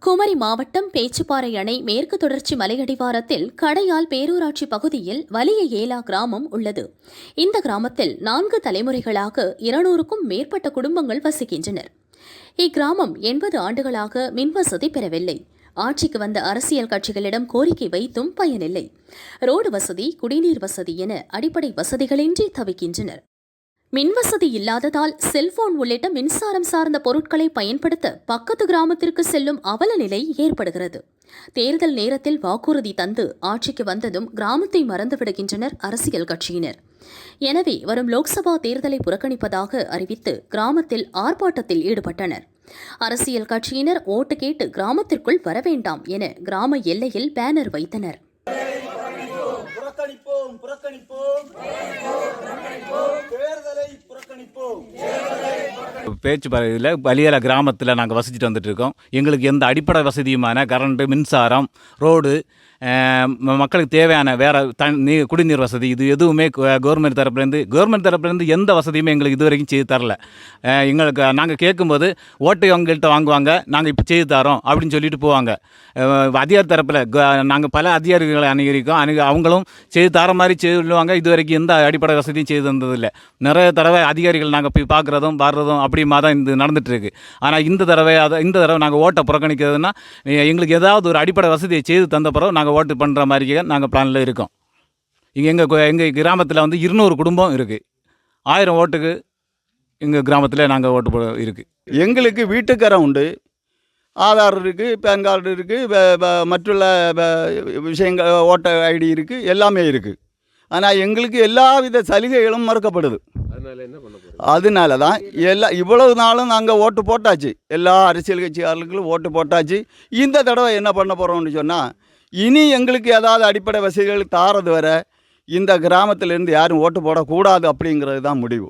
குமரி மாவட்டம் பேச்சுப்பாறை அணை மேற்கு தொடர்ச்சி மலையடிவாரத்தில் கடையால் பேரூராட்சி பகுதியில் வலிய ஏலா கிராமம் உள்ளது. இந்த கிராமத்தில் நான்கு தலைமுறைகளாக இருநூறுக்கும் மேற்பட்ட குடும்பங்கள் வசிக்கின்றனர். இக்கிராமம் எண்பது ஆண்டுகளாக மின்வசதி பெறவில்லை. ஆட்சிக்கு வந்த அரசியல் கட்சிகளிடம் கோரிக்கை வைத்தும் பயனில்லை. ரோடு வசதி குடிநீர் வசதி என அடிப்படை வசதிகளின்றி தவிக்கின்றனர். மின்வசதி இல்லாததால் செல்போன் உள்ளிட்ட மின்சாரம் சார்ந்த பொருட்களை பயன்படுத்த பக்கத்து கிராமத்திற்கு செல்லும் அவல நிலை ஏற்படுகிறது. தேர்தல் நேரத்தில் வாக்குறுதி தந்து ஆட்சிக்கு வந்ததும் கிராமத்தை மறந்துவிடுகின்றனர் அரசியல் கட்சியினர். எனவே வரும் லோக்சபா தேர்தலை புறக்கணிப்பதாக அறிவித்து கிராமத்தில் ஆர்ப்பாட்டத்தில் ஈடுபட்டனர். அரசியல் கட்சியினர் ஓட்டு கேட்டு கிராமத்திற்குள் வரவேண்டாம் என கிராம எல்லையில் பேனர் வைத்தனர். புறக்கணிப்போம் புறக்கணிப்போம் தேர்தலை புறக்கணிப்போம் பேச்சு பகுதியில் பலியல கிராமத்தில் நாங்கள் வசிச்சுட்டு வந்துட்டு இருக்கோம். எங்களுக்கு எந்த அடிப்படை வசதியுமான கரண்ட்டு மின்சாரம் ரோடு மக்களுக்கு தேவையான வேறு தண்ணி நீ குடிநீர் வசதி இது எதுவுமே கவர்மெண்ட் தரப்புலேருந்து கவர்மெண்ட் தரப்புலேருந்து எந்த வசதியுமே எங்களுக்கு இது வரைக்கும் செய்து தரல. எங்களுக்கு நாங்கள் கேட்கும்போது ஓட்டை அவங்கள்ட்ட வாங்குவாங்க நாங்கள் இப்போ செய்து தரோம் அப்படின்னு சொல்லிட்டு போவாங்க. அஹ், அதிகார தரப்பில் நாங்கள் பல அதிகாரிகளை அணுகிருக்கோம் அணுக அவங்களும் செய்து தர மாதிரி சொல்லுவாங்க. இது வரைக்கும் எந்த அடிப்படை வசதியும் செய்து தந்ததில்லை. நிறைய தடவை அதிகாரிகள் நாங்கள் போய் பார்க்குறதும் வர்றதும் அப்படிமா தான் இந்த நடந்துட்டு இருக்கு ஆனால் இந்த தடவை அதை இந்த தடவை நாங்கள் ஓட்டை புறக்கணிக்கிறதுனா எங்களுக்கு ஏதாவது ஒரு அடிப்படை வசதியை செய்து தந்த பிறகு நாங்கள் ஓட்டு பண்ணுற மாதிரி நாங்கள் பிளானில் இருக்கோம். இங்கே எங்கள் எங்கள் கிராமத்தில் வந்து இருநூறு குடும்பம் இருக்குது ஆயிரம் ஓட்டுக்கு எங்கள் கிராமத்தில் நாங்கள் ஓட்டு போட இருக்குது எங்களுக்கு வீட்டுக்கரம் உண்டு. ஆதார் இருக்குது பேன் கார்டு இருக்குது மற்றுள்ள விஷயங்கள் ஓட்ட ஐடி இருக்குது எல்லாமே இருக்குது ஆனால் எங்களுக்கு எல்லா வித சலுகைகளும் மறுக்கப்படுது. அதனால தான் எல்லா இவ்வளவு நாளும் நாங்கள் ஓட்டு போட்டாச்சு. எல்லா அரசியல் கட்சியாளர்களும் ஓட்டு போட்டாச்சு. இந்த தடவை என்ன பண்ண போகிறோம்னு சொன்னால் இனி எங்களுக்கு ஏதாவது அடிப்படை வசதிகள் தாரது வரை இந்த கிராமத்திலேருந்து யாரும் ஓட்டு போடக்கூடாது அப்படிங்கிறது தான் முடிவு.